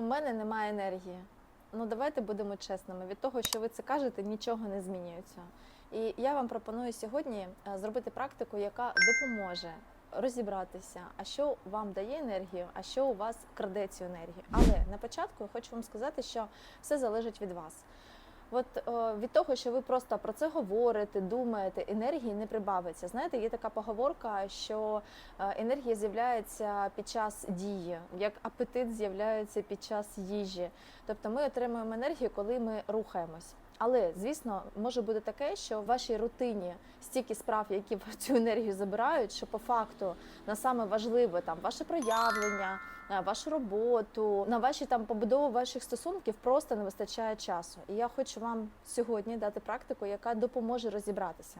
У мене немає енергії. Ну давайте будемо чесними. Від того, що ви це кажете, нічого не змінюється. І я вам пропоную сьогодні е, зробити практику, яка допоможе розібратися, а що вам дає енергію, а що у вас краде цю енергію. Але на початку я хочу вам сказати, що все залежить від вас. От о, від того, що ви просто про це говорите, думаєте, енергії не прибавиться. Знаєте, є така поговорка, що е, енергія з'являється під час дії, як апетит з'являється під час їжі. Тобто ми отримуємо енергію, коли ми рухаємось. Але звісно, може бути таке, що в вашій рутині стільки справ, які цю енергію забирають, що по факту на саме важливе там ваше проявлення, е, вашу роботу, на ваші там побудову ваших стосунків просто не вистачає часу. І я хочу вам сьогодні дати практику, яка допоможе розібратися.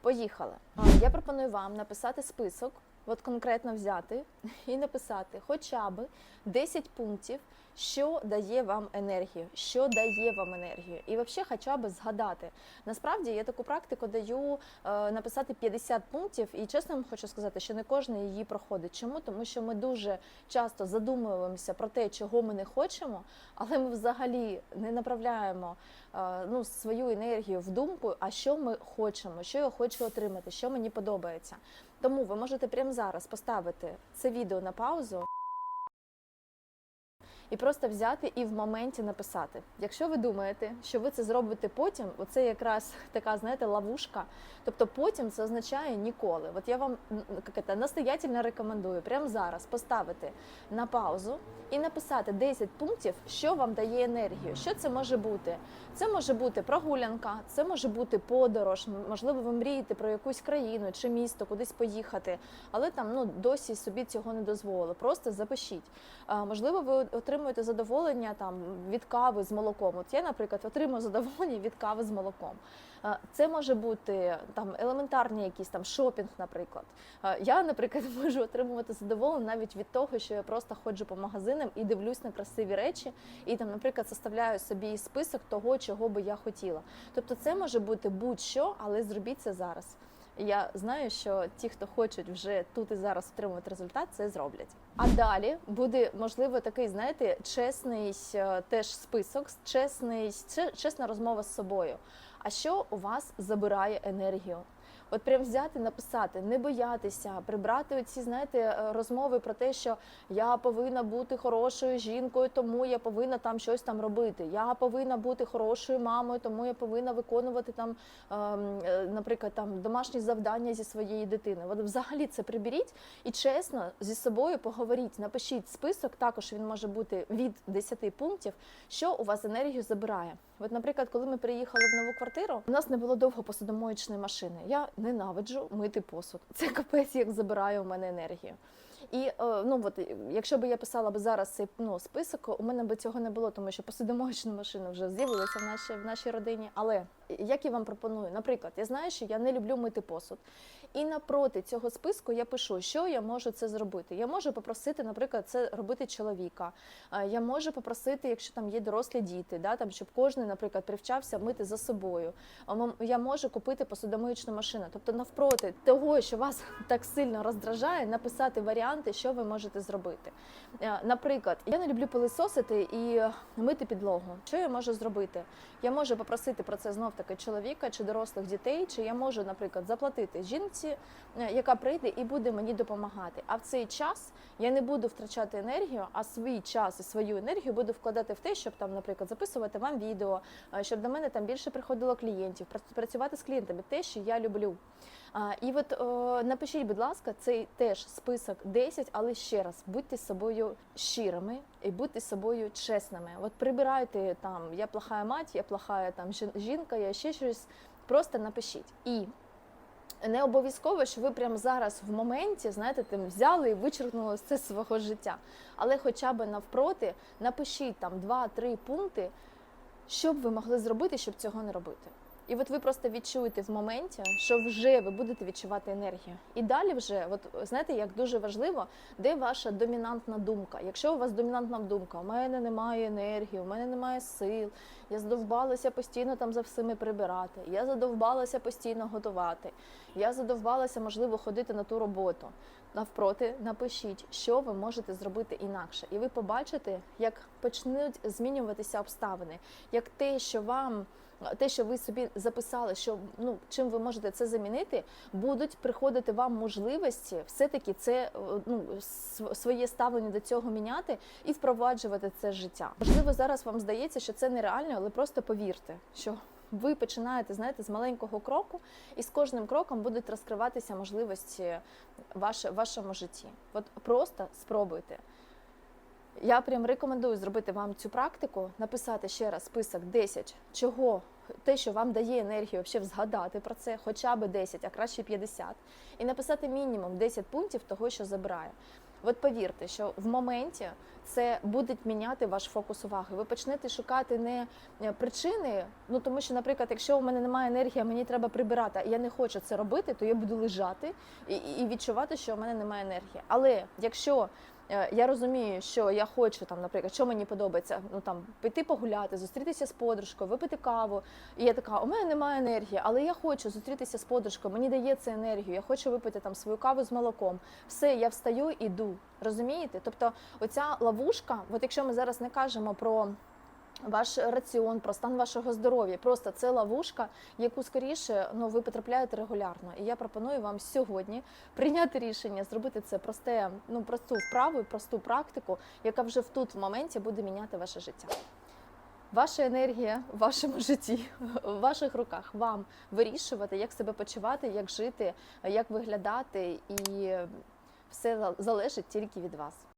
Поїхали. Я пропоную вам написати список, от конкретно взяти і написати хоча б 10 пунктів, що дає вам енергію, що дає вам енергію, і взагалі хоча б згадати. Насправді я таку практику даю е, написати 50 пунктів, і чесно вам хочу сказати, що не кожен її проходить. Чому? Тому що ми дуже часто задумуємося про те, чого ми не хочемо, але ми взагалі не направляємо е, ну, свою енергію в думку, а що ми хочемо, що я хочу отримати, що мені подобається. Тому ви можете прямо зараз поставити це відео на паузу. І просто взяти і в моменті написати. Якщо ви думаєте, що ви це зробите потім, оце якраз така, знаєте, ловушка. Тобто потім це означає ніколи. От я вам настоятельно рекомендую прямо зараз поставити на паузу і написати 10 пунктів, що вам дає енергію. Що це може бути? Це може бути прогулянка, це може бути подорож. Можливо, ви мрієте про якусь країну чи місто, кудись поїхати, але там ну досі собі цього не дозволили. Просто запишіть. Можливо, ви отримуєте задоволення там від кави з молоком. От я, наприклад, отримую задоволення від кави з молоком. Це може бути там елементарні якісь там шопінг, наприклад. Я, наприклад, можу отримувати задоволення навіть від того, що я просто ходжу по магазинам і дивлюсь на красиві речі, і там, наприклад, составляю собі список того, чого би я хотіла. Тобто, це може бути будь-що, але зробіть це зараз. І Я знаю, що ті, хто хочуть вже тут і зараз отримувати результат, це зроблять. А далі буде можливо такий, знаєте, чесний е, теж список, чесний, чесна розмова з собою. А що у вас забирає енергію? От прям взяти, написати, не боятися, прибрати оці, знаєте, е, розмови про те, що я повинна бути хорошою жінкою, тому я повинна там щось там робити. Я повинна бути хорошою мамою, тому я повинна виконувати там, ем, е, наприклад, там домашні завдання зі своєї дитини. От взагалі це приберіть і чесно зі собою поговоріть. Напишіть список. Також він може бути від 10 пунктів, що у вас енергію забирає. От, наприклад, коли ми приїхали в нову квартиру, у нас не було довго посудомоїчної машини. Я ненавиджу мити посуд. Це капець, як забирає у мене енергію. І е, ну от якщо б я писала б зараз цей ну, список, у мене б цього не було, тому що посудомоїчна машина вже з'явилася в нашій в нашій родині. Але як я вам пропоную, наприклад, я знаю, що я не люблю мити посуд. І напроти цього списку я пишу, що я можу це зробити. Я можу попросити, наприклад, це робити чоловіка. Е, Я можу попросити, якщо там є дорослі діти, да, там, щоб кожен, наприклад, привчався мити за собою. Я можу купити посудомиючну машину. Тобто, навпроти того, що вас так сильно роздражає, написати варіанти, що ви можете зробити. Е, Наприклад, я не люблю пилисосити і мити підлогу. Що я можу зробити? Я можу попросити про це знов таки чоловіка чи дорослих дітей, чи я можу, наприклад, заплатити жінці, е, яка прийде і буде мені допомагати. А в цей час я не буду втрачати енергію, а свій час і свою енергію буду вкладати в те, щоб там, наприклад, записувати вам відео, е, щоб до мене там більше приходило клієнтів, пра- працювати з клієнтами, те, що я люблю. І от напишіть, будь ласка, цей теж список 10, але ще раз будьте з собою щирими і будьте з собою чесними. От прибирайте там я плохая мать, я плохая там жінка, я ще щось. Просто напишіть. І не обов'язково, що ви прямо зараз в моменті, знаєте, тим взяли і вичеркнули з свого життя. Але хоча б навпроти напишіть там 2-3 пункти, що б ви могли зробити, щоб цього не робити. І от ви просто відчуєте в моменті, що вже ви будете відчувати енергію. І далі вже, от знаєте, як дуже важливо, де ваша домінантна думка. Якщо у вас домінантна думка, у мене немає енергії, у мене немає сил, я задовбалася постійно там за всіми прибирати, я задовбалася постійно готувати, я задовбалася, можливо, ходити на ту роботу. Навпроти напишіть, що ви можете зробити інакше, і ви побачите, як почнуть змінюватися обставини, як те, що вам. Те, що ви собі записали, що ну чим ви можете це замінити, будуть приходити вам можливості все-таки це е, ну своє ставлення до цього міняти і впроваджувати це життя. Можливо, зараз вам здається, що це нереально, але просто повірте, що ви починаєте знаєте, з маленького кроку, і з кожним кроком будуть розкриватися можливості в вашому житті. От просто спробуйте. Я прям рекомендую зробити вам цю практику, написати ще раз список 10, чого те, що вам дає енергію, взагалі згадати про це, хоча б 10, а краще 50, і написати мінімум 10 пунктів того, що забирає. От повірте, що в моменті це буде міняти ваш фокус уваги. Ви почнете шукати не е, причини. Ну тому що, наприклад, якщо у мене немає енергії, мені треба прибирати, а я не хочу це робити, то я буду лежати і, відчувати, що у мене немає енергії. Але якщо я розумію, що я хочу там, наприклад, що мені подобається, ну там піти погуляти, зустрітися з подружкою, випити каву. І я така, у мене немає енергії, але я хочу зустрітися з подружкою, мені дає це енергію, я хочу випити там свою каву з молоком. Все, я встаю, іду. Розумієте? Тобто, оця ловушка, от якщо ми зараз не кажемо про. Ваш раціон, про стан вашого здоров'я. Просто це ловушка, яку скоріше ну, ви потрапляєте регулярно. І я пропоную вам сьогодні прийняти рішення, зробити це просте, ну просту вправу, просту практику, яка вже в тут в моменті буде міняти ваше життя. Ваша енергія в вашому житті, в ваших руках. Вам вирішувати, як себе почувати, як жити, як виглядати, і все залежить тільки від вас.